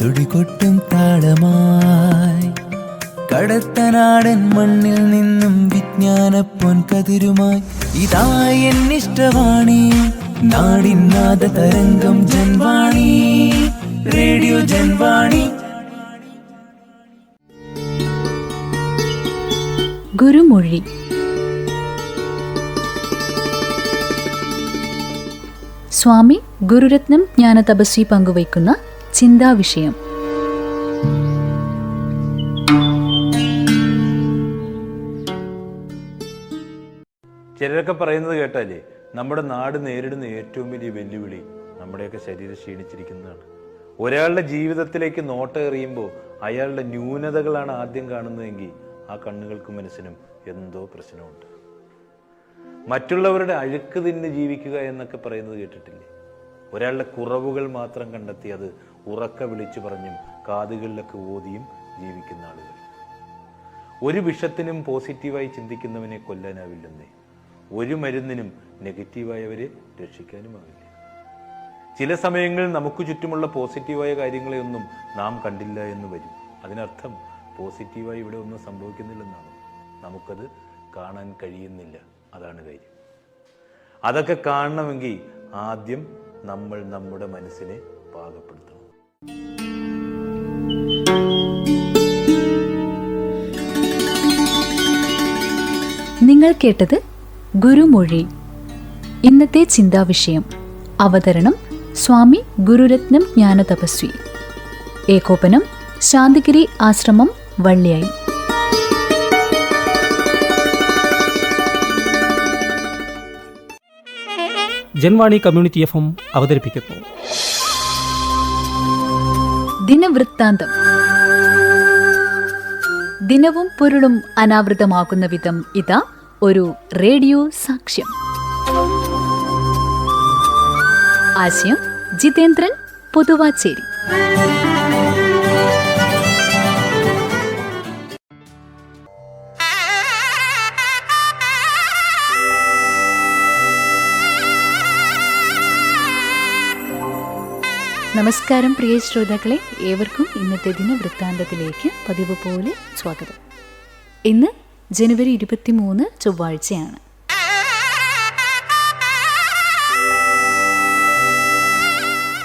തുടികൊട്ടും താളമായി. കടത്തനാടൻ മണ്ണിൽ നിന്നും വിജ്ഞാന പൊൻകതിരുമായി ഇതാ എന്നിഷ്ടവാണി. നാടിനാഥ തരംഗം ജൻവാണി. റേഡിയോ ജൻവാണി. ഗുരുമൊഴി. സ്വാമി ഗുരുരത്നം ജ്ഞാന തപസ്വി പങ്കുവയ്ക്കുന്ന ചിന്താവിഷയം ചിലരൊക്കെ പറയുന്നത് കേട്ടാലേ നമ്മുടെ നാട് നേരിടുന്ന ഏറ്റവും വലിയ വെല്ലുവിളി നമ്മുടെയൊക്കെ ശരീരം ക്ഷീണിച്ചിരിക്കുന്നതാണ്. ഒരാളുടെ ജീവിതത്തിലേക്ക് നോട്ടം എറിയുമ്പോൾ അയാളുടെ ന്യൂനതകളാണ് ആദ്യം കാണുന്നതെങ്കിൽ ആ കണ്ണുകൾക്കും മനസ്സിനും എന്തോ പ്രശ്നമുണ്ട്. മറ്റുള്ളവരുടെ അഴുക്ക് തിന്ന് ജീവിക്കുക എന്നൊക്കെ പറയുന്നത് കേട്ടിട്ടില്ലേ? ഒരാളുടെ കുറവുകൾ മാത്രം കണ്ടെത്തി അത് ഉറക്ക വിളിച്ചു പറഞ്ഞും കാതുകളിലൊക്കെ ഓതിയും ജീവിക്കുന്ന ആളുകൾ. ഒരു വിഷത്തിനും പോസിറ്റീവായി ചിന്തിക്കുന്നവനെ കൊല്ലാനാവില്ലെന്നേ. ഒരു മരുന്നിനും നെഗറ്റീവായവരെ രക്ഷിക്കാനുമാവില്ല. ചില സമയങ്ങളിൽ നമുക്ക് ചുറ്റുമുള്ള പോസിറ്റീവായ കാര്യങ്ങളെയൊന്നും നാം കണ്ടില്ല എന്ന് വരും. അതിനർത്ഥം പോസിറ്റീവായി ഇവിടെ ഒന്നും സംഭവിക്കുന്നില്ലെന്നാണ്. നമുക്കത് കാണാൻ കഴിയുന്നില്ല. അതാണ് കാര്യം. അതൊക്കെ കാണണമെങ്കിൽ ആദ്യം നമ്മൾ നമ്മുടെ മനസ്സിനെ പാകപ്പെടുത്തണം. നിങ്ങൾ കേട്ടത് ഗുരുമൊഴി. ഇന്നത്തെ ചിന്താവിഷയം. അവതരണം സ്വാമി ഗുരുരത്നം ജ്ഞാനതപസ്വി. ഏകോപനം ശാന്തിഗിരി ആശ്രമം വള്ളിയായി. ജൻവാണി കമ്മ്യൂണിറ്റി എഫ് എം അവതരിപ്പിക്കുന്നു. ദിനവൃത്താന്തം. ദിനവും പൊരുളും അനാവൃതമാക്കുന്ന വിധം ഇതാ ഒരു റേഡിയോ സാക്ഷ്യം. ആശയം ജിതേന്ദ്രൻ പൊതുവാച്ചേരി. നമസ്കാരം പ്രിയ ശ്രോതാക്കളെ ഏവർക്കും ഇന്നത്തെ ദിന വൃത്താന്തത്തിലേക്ക് പതിവ് പോലെ സ്വാഗതം. ഇന്ന് ജനുവരി ഇരുപത്തിമൂന്ന് ചൊവ്വാഴ്ചയാണ്.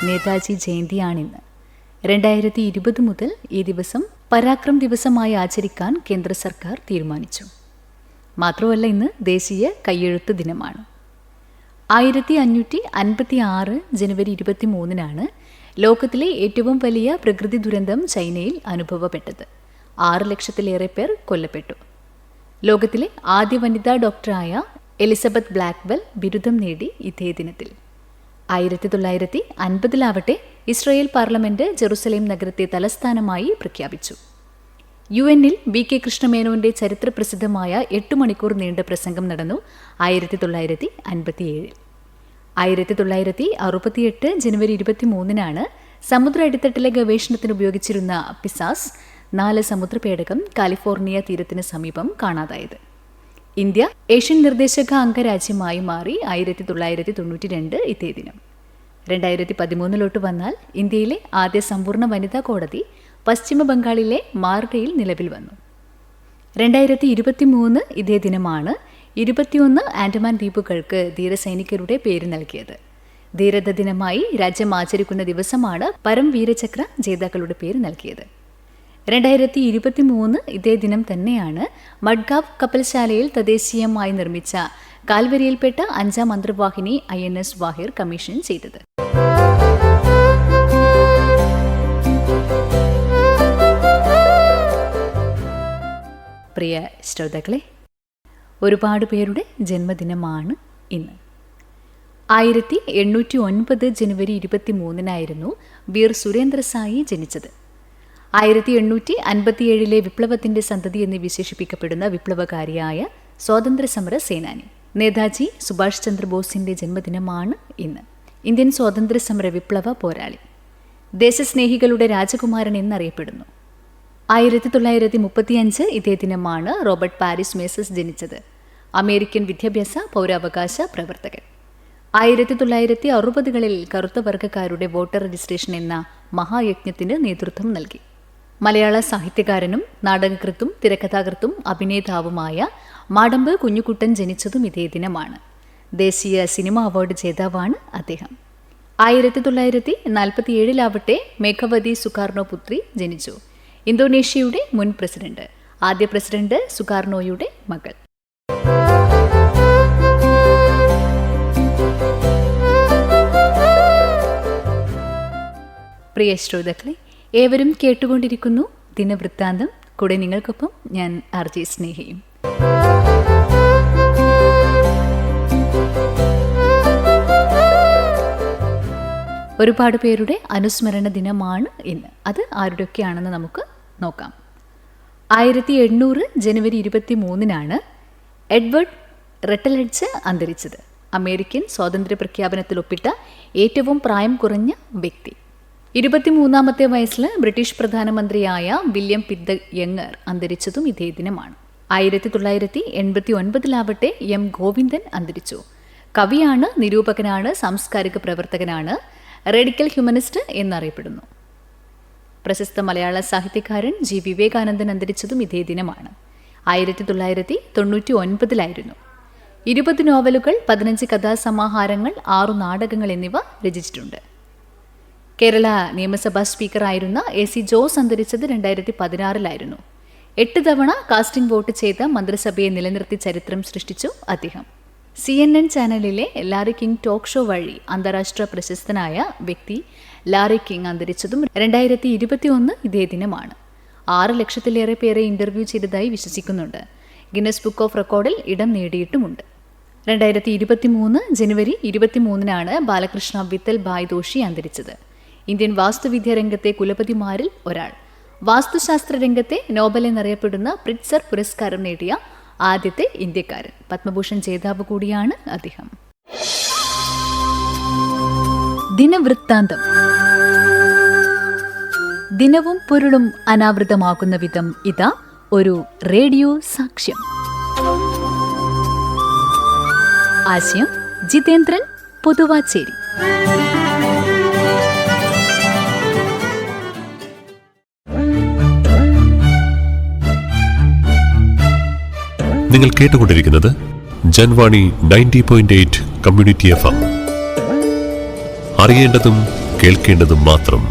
നേതാജി ജയന്തിയാണിന്ന്. രണ്ടായിരത്തി ഇരുപത് മുതൽ ഈ ദിവസം പരാക്രം ദിവസമായി ആചരിക്കാൻ കേന്ദ്ര സർക്കാർ തീരുമാനിച്ചു. മാത്രമല്ല ഇന്ന് ദേശീയ കയ്യെഴുത്ത് ദിനമാണ്. ആയിരത്തി അഞ്ഞൂറ്റി അൻപത്തി ആറ് ജനുവരി ഇരുപത്തി മൂന്നിനാണ് ലോകത്തിലെ ഏറ്റവും വലിയ പ്രകൃതി ദുരന്തം ചൈനയിൽ അനുഭവപ്പെട്ടത്. ആറ് ലക്ഷത്തിലേറെ പേർ കൊല്ലപ്പെട്ടു. ലോകത്തിലെ ആദ്യ വനിതാ ഡോക്ടറായ എലിസബത്ത് ബ്ലാക്ക്വെൽ ബിരുദം നേടി ഇതേ ദിനത്തിൽ. ആയിരത്തി തൊള്ളായിരത്തി അൻപതിലാവട്ടെ ഇസ്രയേൽ പാർലമെന്റ് ജെറുസലേം നഗരത്തെ തലസ്ഥാനമായി പ്രഖ്യാപിച്ചു. യു എന്നിൽ വി കെ കൃഷ്ണമേനോന്റെ ചരിത്രപ്രസിദ്ധമായ എട്ട് മണിക്കൂർ നീണ്ട പ്രസംഗം നടന്നു ആയിരത്തി തൊള്ളായിരത്തി അൻപത്തിയേഴിൽ. ആയിരത്തി തൊള്ളായിരത്തി അറുപത്തിയെട്ട് ജനുവരി ഇരുപത്തി മൂന്നിനാണ് സമുദ്ര അടിത്തട്ടിലെ ഗവേഷണത്തിന് ഉപയോഗിച്ചിരുന്ന പിസാസ് നാല് സമുദ്രപേടകം കാലിഫോർണിയ തീരത്തിന് സമീപം കാണാതായത്. ഇന്ത്യ ഏഷ്യൻ നിർദ്ദേശക അംഗരാജ്യമായി മാറി ആയിരത്തി തൊള്ളായിരത്തി തൊണ്ണൂറ്റി രണ്ട് ഇതേ ദിനം. രണ്ടായിരത്തി പതിമൂന്നിലോട്ട് വന്നാൽ ഇന്ത്യയിലെ ആദ്യ സമ്പൂർണ വനിതാ കോടതി പശ്ചിമ ബംഗാളിലെ മാർഡയിൽ നിലവിൽ വന്നു. രണ്ടായിരത്തി ഇരുപത്തി മൂന്ന് ഇതേ ദിനമാണ് ഇരുപത്തിയൊന്ന് ആൻഡമാൻ ദ്വീപുകൾക്ക് ധീരസൈനികരുടെ പേര് നൽകിയത്. ധീരത ദിനമായി രാജ്യം ആചരിക്കുന്ന ദിവസമാണ് പരം വീരചക്ര ജേതാക്കളുടെ പേര് നൽകിയത്. രണ്ടായിരത്തി ഇരുപത്തി മൂന്ന് ഇതേ ദിനം തന്നെയാണ് മഡ്ഗാവ് കപ്പൽശാലയിൽ തദ്ദേശീയമായി നിർമ്മിച്ച കാൽവരിയിൽപ്പെട്ട അഞ്ചാം അന്തർവാഹിനി I N S Vagir commission ചെയ്തത്. പ്രിയ ശ്രോതാക്കളെ ഒരുപാട് പേരുടെ ജന്മദിനമാണ് ഇന്ന്. ആയിരത്തി എണ്ണൂറ്റി ഒൻപത് ജനുവരി ഇരുപത്തി മൂന്നിനായിരുന്നു വീർ സുരേന്ദ്ര സായി ജനിച്ചത്. ആയിരത്തി എണ്ണൂറ്റി അൻപത്തിയേഴിലെ വിപ്ലവത്തിന്റെ സന്തതി എന്ന് വിശേഷിപ്പിക്കപ്പെടുന്ന വിപ്ലവകാരിയായ സ്വാതന്ത്ര്യ സമര സേനാനി നേതാജി സുഭാഷ് ചന്ദ്രബോസിന്റെ ജന്മദിനമാണ് ഇന്ന്. ഇന്ത്യൻ സ്വാതന്ത്ര്യ സമര വിപ്ലവ പോരാളി. ദേശസ്നേഹികളുടെ രാജകുമാരൻ എന്നറിയപ്പെടുന്നു. ആയിരത്തി തൊള്ളായിരത്തി മുപ്പത്തിയഞ്ച് ഇതേ ദിനമാണ് റോബർട്ട് പാരിസ് മേസസ് ജനിച്ചത്. അമേരിക്കൻ വിദ്യാഭ്യാസ പൗരാവകാശ പ്രവർത്തകൻ. ആയിരത്തി തൊള്ളായിരത്തി അറുപതുകളിൽ കറുത്ത വർഗക്കാരുടെ വോട്ടർ രജിസ്ട്രേഷൻ എന്ന മഹായജ്ഞത്തിന് നേതൃത്വം നൽകി. മലയാള സാഹിത്യകാരനും നാടകകൃത്തും തിരക്കഥാകൃത്തും അഭിനേതാവുമായ മാടമ്പ് കുഞ്ഞുകുട്ടൻ ജനിച്ചതും ഇതേ ദിനമാണ്. ദേശീയ സിനിമ അവാർഡ് ജേതാവാണ് അദ്ദേഹം. ആയിരത്തി തൊള്ളായിരത്തി നാൽപ്പത്തിയേഴിലാവട്ടെ മേഘവതി സുകാർണോ പുത്രി ജനിച്ചു. ഇന്തോനേഷ്യയുടെ മുൻ പ്രസിഡന്റ്. ആദ്യ പ്രസിഡന്റ് സുകാർണോയുടെ മകൾ. പ്രിയ ശ്രോതാക്കളെ ഏവരും കേട്ടുകൊണ്ടിരിക്കുന്നു ദിനവൃത്താന്തം. കൂടെ നിങ്ങൾക്കൊപ്പം ഞാൻ ആർജി സ്നേഹയും. ഒരുപാട് പേരുടെ അനുസ്മരണ ദിനമാണ് ഇന്ന്. അത് ആരുടെയൊക്കെയാണെന്ന് നമുക്ക് നോക്കാം. ആയിരത്തി എണ്ണൂറ് ജനുവരി ഇരുപത്തി മൂന്നിനാണ് എഡ്വേർഡ് റെട്ടലഡ്സ് അന്തരിച്ചത്. അമേരിക്കൻ സ്വാതന്ത്ര്യ പ്രഖ്യാപനത്തിൽ ഒപ്പിട്ട ഏറ്റവും പ്രായം കുറഞ്ഞ വ്യക്തി. ഇരുപത്തിമൂന്നാമത്തെ വയസ്സിൽ ബ്രിട്ടീഷ് പ്രധാനമന്ത്രിയായ വില്യം പിദ്ദ യങ്ങർ അന്തരിച്ചതും ഇതേ ദിനമാണ്. ആയിരത്തി തൊള്ളായിരത്തി എൺപത്തി ഒൻപതിലാവട്ടെ എം ഗോവിന്ദൻ അന്തരിച്ചു. കവിയാണ് നിരൂപകനാണ് സാംസ്കാരിക പ്രവർത്തകനാണ് റെഡിക്കൽ ഹ്യൂമനിസ്റ്റ് എന്നറിയപ്പെടുന്നു. പ്രശസ്ത മലയാള സാഹിത്യകാരൻ ജി. വിവേകാനന്ദൻ അന്തരിച്ചതും ഇതേ ദിനമാണ്. ആയിരത്തി തൊള്ളായിരത്തി തൊണ്ണൂറ്റി ഒൻപതിലായിരുന്നു ഇരുപത് നോവലുകൾ പതിനഞ്ച് കഥാസമാഹാരങ്ങൾ ആറു നാടകങ്ങൾ എന്നിവ രചിച്ചിട്ടുണ്ട്. കേരള നിയമസഭാ സ്പീക്കറായിരുന്ന എ സി ജോസ് അന്തരിച്ചത് രണ്ടായിരത്തി പതിനാറിലായിരുന്നു എട്ട് തവണ കാസ്റ്റിംഗ് വോട്ട് ചെയ്ത മന്ത്രിസഭയെ നിലനിർത്തി ചരിത്രം സൃഷ്ടിച്ചു അദ്ദേഹം. സി എൻ എൻ ചാനലിലെ ലാറി കിങ് ടോക്ക് ഷോ വഴി അന്താരാഷ്ട്ര പ്രശസ്തനായ വ്യക്തി ലാറി കിങ് അന്തരിച്ചതും രണ്ടായിരത്തി ഇരുപത്തി ഒന്ന് ഇതേ ദിനമാണ്. ആറ് ലക്ഷത്തിലേറെ പേരെ ഇന്റർവ്യൂ ചെയ്തതായി വിശ്വസിക്കുന്നുണ്ട്. ഗിന്നസ് ബുക്ക് ഓഫ് റെക്കോർഡിൽ ഇടം നേടിയിട്ടുമുണ്ട്. രണ്ടായിരത്തി ഇരുപത്തി മൂന്ന് ജനുവരി ഇരുപത്തിമൂന്നിനാണ് ബാലകൃഷ്ണ വിത്തൽ ഭായ് ദോഷി അന്തരിച്ചത്. ഇന്ത്യൻ വാസ്തുവിദ്യ രംഗത്തെ കുലപതിമാരിൽ ഒരാൾ. വാസ്തുശാസ്ത്ര രംഗത്തെ നോബൽ എന്നറിയപ്പെടുന്ന പ്രിറ്റ്സർ പുരസ്കാരം നേടിയ ആദ്യത്തെ ഇന്ത്യക്കാരൻ. പത്മഭൂഷൺ ജേതാവ് കൂടിയാണ് അദ്ദേഹം. ദിനവൃത്താന്തം. ദിനവും പൊരുളും അനാവൃതമാകുന്ന വിധം ഇതാ ഒരു റേഡിയോ സാക്ഷ്യം. ആശയം ജിതേന്ദ്രൻ പൊതുവാച്ചേരി. നിങ്ങൾ കേട്ടുകൊണ്ടിരിക്കുന്നത് Janvani ninety point eight community F അറിയേണ്ടതും കേൾക്കേണ്ടതും മാത്രം.